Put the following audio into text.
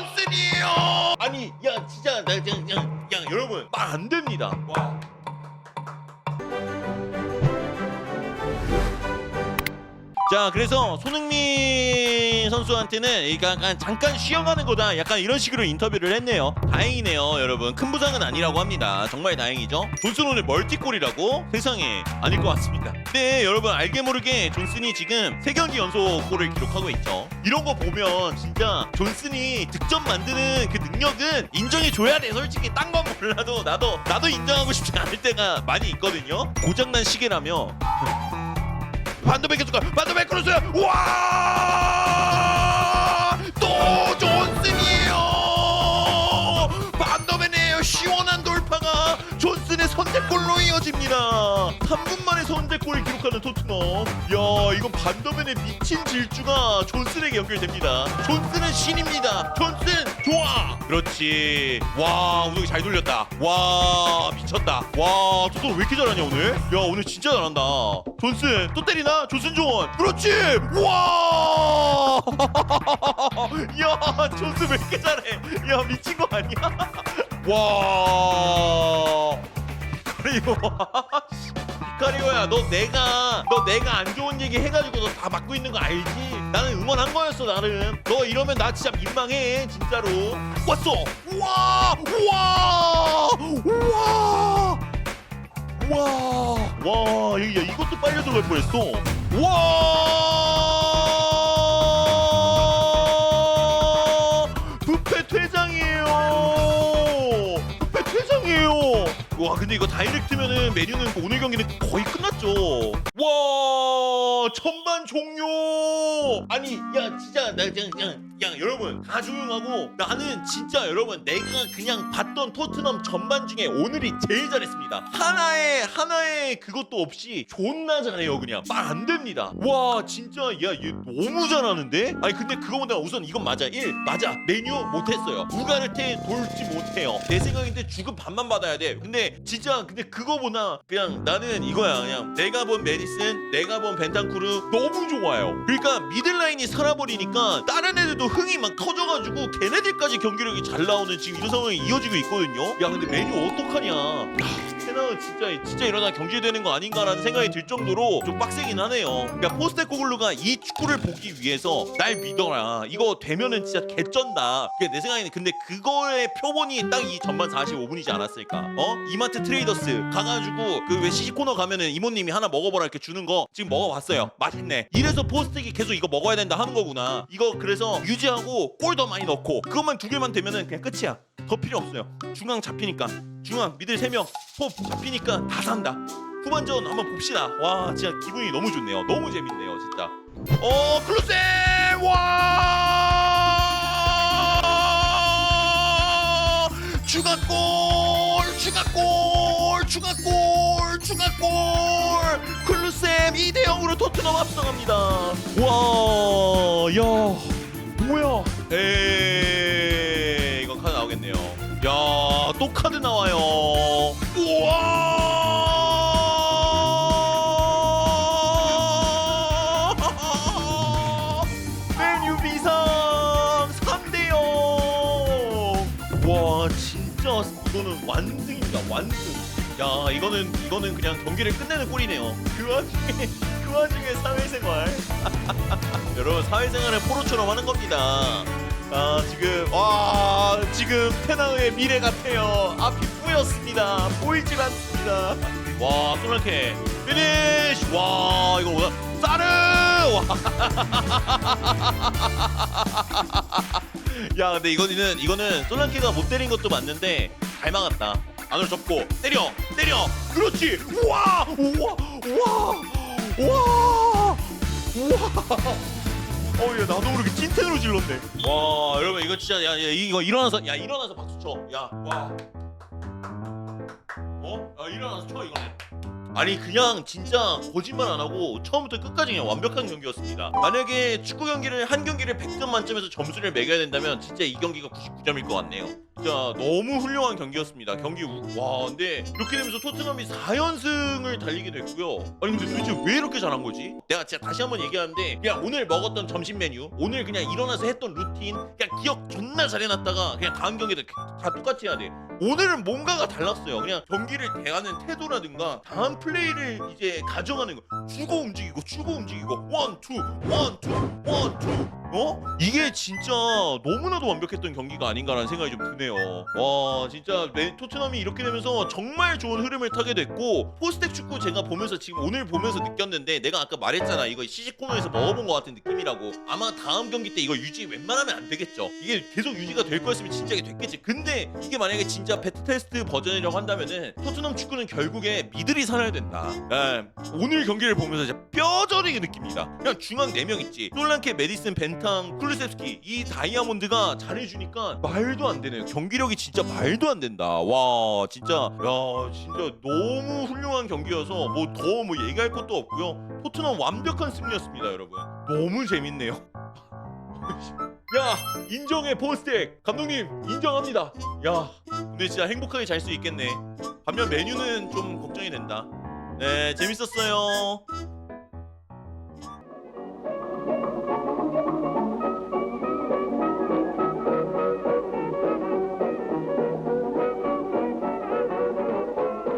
존슨이에요. 아니 야 진짜 나 그냥 그냥, 그냥 여러분 말 안 됩니다. 와. 자 그래서 손흥민 선수한테는 약간 잠깐 쉬어가는 거다. 약간 이런 식으로 인터뷰를 했네요. 다행이네요 여러분. 큰 부상은 아니라고 합니다. 정말 다행이죠. 존슨 오늘 멀티골이라고? 세상에 아닐 것 같습니다 근데 여러분 알게 모르게 존슨이 지금 3경기 연속 골을 기록하고 있죠. 이런 거 보면 진짜 존슨이 득점 만드는 그 능력은 인정해 줘야 돼. 솔직히 딴 건 몰라도 나도 나도 인정하고 싶지 않을 때가 많이 있거든요. 고장난 시계라며. 반도백 계속 반도백 크로스 와 또 존슨이에요! 반도벤이에요 시원한 돌파가 존슨의 선제골로 이어집니다. 3분 만에 선제 골을 기록하는 토트넘. 야 이건 반도벤의 미친 질주가 존슨에게 연결됩니다. 존슨은 신입니다. 존슨 좋아! 그렇지. 와 우석이 잘 돌렸다. 와 미쳤다. 와 토트넘 왜 이렇게 잘하냐 오늘? 야 오늘 진짜 잘한다. 존슨 또 때리나? 존슨 존 그렇지! 와! 야, 존스 왜 이렇게 잘해? 야, 미친 거 아니야? 와. 이카리오. 이카리오야, 너 내가 너 내가 안 좋은 얘기 해가지고 너다 막고 있는 거 알지? 나는 응원한 거였어 나름. 너 이러면 나 진짜 민망해 진짜로. 왔어. 와, 와, 와. 와, 와, 야, 이것도 빨려 들어갈 뻔했어. 와, 와, 근데 이거 다이렉트면은 메뉴는 오늘 경기는 거의 끝났죠. 와, 전반 종료. 아니, 야, 진짜 나 그냥 그냥 야, 여러분 다 조용하고 나는 진짜 여러분 내가 그냥 봤던 토트넘 전반 중에 오늘이 제일 잘했습니다. 하나의 하나의 그것도 없이 존나 잘해요 그냥 말 안 됩니다. 와 진짜 야 얘 너무 잘하는데? 아니 근데 그거보다 우선 이건 맞아 1 맞아 메뉴 못했어요. 우가르테 돌지 못해요. 내 생각인데 죽은 반만 받아야 돼. 근데 진짜 근데 그거보다 그냥 나는 이거야 그냥 내가 본 메디슨 내가 본 벤탄쿠르 너무 좋아요. 그러니까 미들라인이 살아버리니까 다른 애들도 흥이 막 커져가지고 걔네들까지 경기력이 잘 나오는 지금 이런 상황이 이어지고 있거든요. 야 근데 메뉴 어떡하냐? 야, 테나가 진짜 진짜 이러다 경기되는 거 아닌가라는 생각이 들 정도로 좀 빡세긴 하네요. 그러니까 포스테코글루가 이 축구를 보기 위해서 날 믿어라. 이거 되면은 진짜 개쩐다. 그게 내 생각에는 근데 그거의 표본이 딱 이 전반 45분이지 않았을까? 어? 이마트 트레이더스 가가지고 그 왜 시식 코너 가면은 이모님이 하나 먹어보라 이렇게 주는 거 지금 먹어봤어요. 맛있네. 이래서 포스텍이 계속 이거 먹어야 된다 하는 거구나. 이거 그래서 유지하고 골 더 많이 넣고 그것만 두 개만 되면은 그냥 끝이야. 더 필요 없어요. 중앙 잡히니까 중앙 미들 세 명, 홉 잡히니까 다 산다. 후반전 한번 봅시다. 와 진짜 기분이 너무 좋네요. 너무 재밌네요 진짜. 어 클로세 와 추가골 추가골 추가골 추가골 클루셈 2대 0으로 토트넘 앞서갑니다. 와야 뭐야? 에 야 또 카드 나와요. 우와! 메뉴 비상 3대 0. 와 진짜 이거는 완승입니다. 완승. 야 이거는 이거는 그냥 경기를 끝내는 골이네요. 그 와중에 그 와중에 사회생활. 여러분 사회생활은 포로처럼 하는 겁니다. 아 지금 와 지금 테나의 미래 같아요. 앞이 뿌였습니다. 보이질 않습니다. 와 솔랑케 피니쉬. 와 이거 뭐야? 사르. 와. 야 근데 이거는 이거는 솔랑케가 못 때린 것도 맞는데 잘 막았다. 안으로 접고 때려 때려. 그렇지. 우와 우와 우와 우와 우와. 어야 나도 모르게 찐텐으로 질렀네. 와 여러분 이거 진짜 야, 야 이거 일어나서 야 일어나서 박수 쳐. 야 와. 어? 야 일어나서 쳐 이거는. 아니 그냥 진짜 거짓말 안 하고 처음부터 끝까지 그냥 완벽한 경기였습니다. 만약에 축구 경기를 한 경기를 100점 만점에서 점수를 매겨야 된다면 진짜 이 경기가 99점일 것 같네요. 진짜 너무 훌륭한 경기였습니다. 경기 우- 와 근데 이렇게 되면서 토트넘이 4연승을 달리게 됐고요. 아니 근데 도대체 왜 이렇게 잘한 거지? 내가 진짜 다시 한번 얘기하는데 그냥 오늘 먹었던 점심 메뉴, 오늘 그냥 일어나서 했던 루틴, 그냥 기억 존나 잘해놨다가 그냥 다음 경기도 다 똑같이 해야 돼. 오늘은 뭔가가 달랐어요. 그냥 경기를 대하는 태도라든가 다음 플레이를 이제 가져가는 거. 주고 움직이고 주고 움직이고 원투 원투 원투 어? 이게 진짜 너무나도 완벽했던 경기가 아닌가라는 생각이 좀 드네요. 와 진짜 맨- 토트넘이 이렇게 되면서 정말 좋은 흐름을 타게 됐고 포스텍 축구 제가 보면서 지금 오늘 보면서 느꼈는데 내가 아까 말했잖아 이거 시식 코너에서 먹어본 것 같은 느낌이라고 아마 다음 경기 때 이거 유지 웬만하면 안 되겠죠. 이게 계속 유지가 될 거였으면 진짜 이게 됐겠지. 근데 이게 만약에 진짜 베트 테스트 버전이라고 한다면은 토트넘 축구는 결국에 미들이 살아야 된다. 예, 오늘 경기를 보면서 진짜 뼈저리게 느낍니다. 그냥 중앙 4명 있지. 솔랑케, 메디슨, 벤 탕, 쿨루셉스키 이 다이아몬드가 잘해주니까 말도 안 되네요. 경기력이 진짜 말도 안 된다. 와 진짜 야 진짜 너무 훌륭한 경기여서 뭐 더 뭐 얘기할 것도 없고요. 토트넘 완벽한 승리였습니다, 여러분. 너무 재밌네요. 야 인정해 포스텍 감독님 인정합니다. 야 오늘 진짜 행복하게 잘 수 있겠네. 반면 메뉴는 좀 걱정이 된다. 네 재밌었어요.